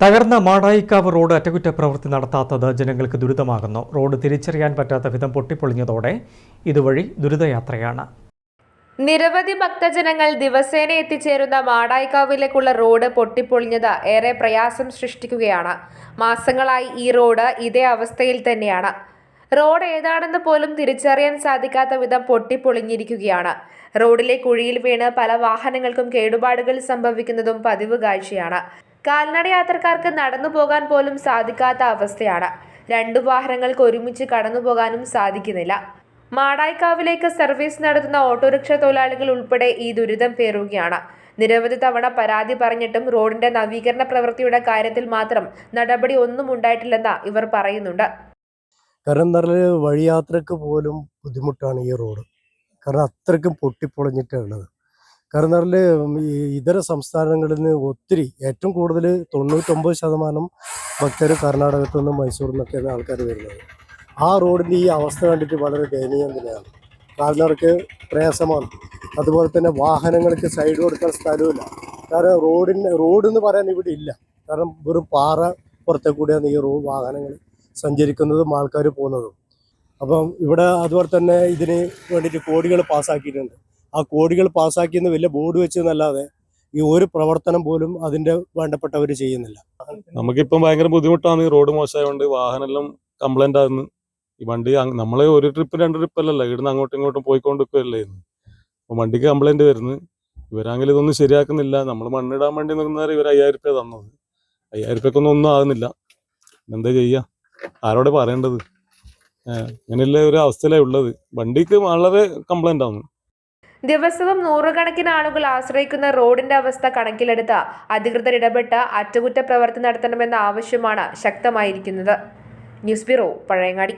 തകർന്ന മാടായിക്കാവ് റോഡ് അറ്റകുറ്റപ്രവൃത്തി നടത്താത്തത് ജനങ്ങൾക്ക് ദുരിതമാകുന്നു. റോഡ് തിരിച്ചറിയാൻ പറ്റാത്ത വിധം പൊട്ടിപ്പൊളിഞ്ഞതോടെ ഇതുവഴി ദുരിതയാത്രയാണ്. നിരവധി ഭക്തജനങ്ങൾ ദിവസേന എത്തിച്ചേരുന്ന മാടായിക്കാവിലേക്കുള്ള റോഡ് പൊട്ടിപ്പൊളിഞ്ഞത് ഏറെ പ്രയാസം സൃഷ്ടിക്കുകയാണ്. മാസങ്ങളായി ഈ റോഡ് ഇതേ അവസ്ഥയിൽ തന്നെയാണ്. റോഡ് ഏതാണെന്ന് പോലും തിരിച്ചറിയാൻ സാധിക്കാത്ത വിധം പൊട്ടിപ്പൊളിഞ്ഞിരിക്കുകയാണ്. റോഡിലെ കുഴിയിൽ വീണ് പല വാഹനങ്ങൾക്കും കേടുപാടുകൾ സംഭവിക്കുന്നതും പതിവ് കാഴ്ചയാണ്. കാൽനട യാത്രക്കാർക്ക് നടന്നു പോകാൻ പോലും സാധിക്കാത്ത അവസ്ഥയാണ്. രണ്ടു വാഹനങ്ങൾക്ക് ഒരുമിച്ച് കടന്നു പോകാനും സാധിക്കുന്നില്ല. മാടായിക്കാവിലേക്ക് സർവീസ് നടത്തുന്ന ഓട്ടോറിക്ഷ തൊഴിലാളികൾ ഉൾപ്പെടെ ഈ ദുരിതം പേറുകയാണ്. നിരവധി തവണ പരാതി പറഞ്ഞിട്ടും റോഡിന്റെ നവീകരണ പ്രവൃത്തിയുടെ കാര്യത്തിൽ മാത്രം നടപടി ഒന്നും ഉണ്ടായിട്ടില്ലെന്ന് ഇവർ പറയുന്നുണ്ട്. കാരണം പറയുക വഴിയാത്രക്ക് പോലും ബുദ്ധിമുട്ടാണ് ഈ റോഡ്. കാരണം അത്രയ്ക്കും പൊട്ടിപ്പൊളിഞ്ഞിട്ടാണ് ഉള്ളത്. കാരണം ഈ ഇതര സംസ്ഥാനങ്ങളിൽ നിന്ന് ഒത്തിരി ഏറ്റവും കൂടുതൽ തൊണ്ണൂറ്റൊമ്പത് ശതമാനം ഭക്തർ കർണാടകത്തു നിന്നും മൈസൂരിൽ നിന്നൊക്കെയാണ് ആൾക്കാർ വരുന്നത്. ആ റോഡിന്റെ ഈ അവസ്ഥ കണ്ടിട്ട് വളരെ ദയനീയം തന്നെയാണ്. കാൽനടക്ക് പ്രയാസമാണ്. അതുപോലെ തന്നെ വാഹനങ്ങൾക്ക് സൈഡ് കൊടുക്കാൻ സ്ഥലമില്ല കാരണം റോഡിന് റോഡ് എന്ന് പറയാൻ ഇവിടെ ഇല്ല. കാരണം വെറും പാറ പുറത്തെ കൂടിയാണ് ഈ റോ വാഹനങ്ങൾ സഞ്ചരിക്കുന്നതും ആൾക്കാർ പോകുന്നതും. അപ്പം ഇവിടെ അതുപോലെ തന്നെ ഇതിന് വേണ്ടിയിട്ട് കോടികൾ പാസ്സാക്കിയിട്ടുണ്ട്. ആ കോടികൾ പാസ്സാക്കിയെന്ന് വലിയ ബോർഡ് വെച്ചെന്നല്ലാതെ ഈ ഒരു പ്രവർത്തനം പോലും അതിന്റെ വേണ്ടപ്പെട്ടവർ ചെയ്യുന്നില്ല. നമുക്കിപ്പം ഭയങ്കര ബുദ്ധിമുട്ടാണ് ഈ റോഡ് മോശമായതുകൊണ്ട് വാഹനമെല്ലാം കംപ്ലൈന്റ് ആകുന്നു ഈ വണ്ടി നമ്മൾ ഒരു ട്രിപ്പ് രണ്ട് ട്രിപ്പ് അല്ലല്ലോ. ഇവിടുന്ന് അങ്ങോട്ടും ഇങ്ങോട്ടും പോയിക്കൊണ്ടിരിക്കുകയല്ലേ അപ്പോൾ വണ്ടിക്ക് കംപ്ലൈന്റ് വരുന്നു. ഇവരാണെങ്കിൽ ഇതൊന്നും ശരിയാക്കുന്നില്ല. നമ്മൾ മണ്ണിടാൻ വേണ്ടി നിൽക്കുന്നവരെ ഇവർ അയ്യായിരം രൂപ തന്നത്. അയ്യായിരം രൂപക്കൊന്നും ഒന്നും ആകുന്നില്ല. എന്താ ചെയ്യുക ആരോടെ പറയേണ്ടത്? ഏഹ് ഇങ്ങനെയുള്ള ഒരു അവസ്ഥയിലേ ഉള്ളത്. വണ്ടിക്ക് വളരെ കംപ്ലൈന്റ് ആണ് ദിവസവും നൂറുകണക്കിന് ആളുകൾ ആശ്രയിക്കുന്ന റോഡിന്റെ അവസ്ഥ കണക്കിലെടുത്ത് അധികൃതർ ഇടപെട്ട് അറ്റകുറ്റപ്രവർത്തി നടത്തണമെന്ന ആവശ്യമാണ് ശക്തമായിരിക്കുന്നത്. News bureau Pazhayangadi.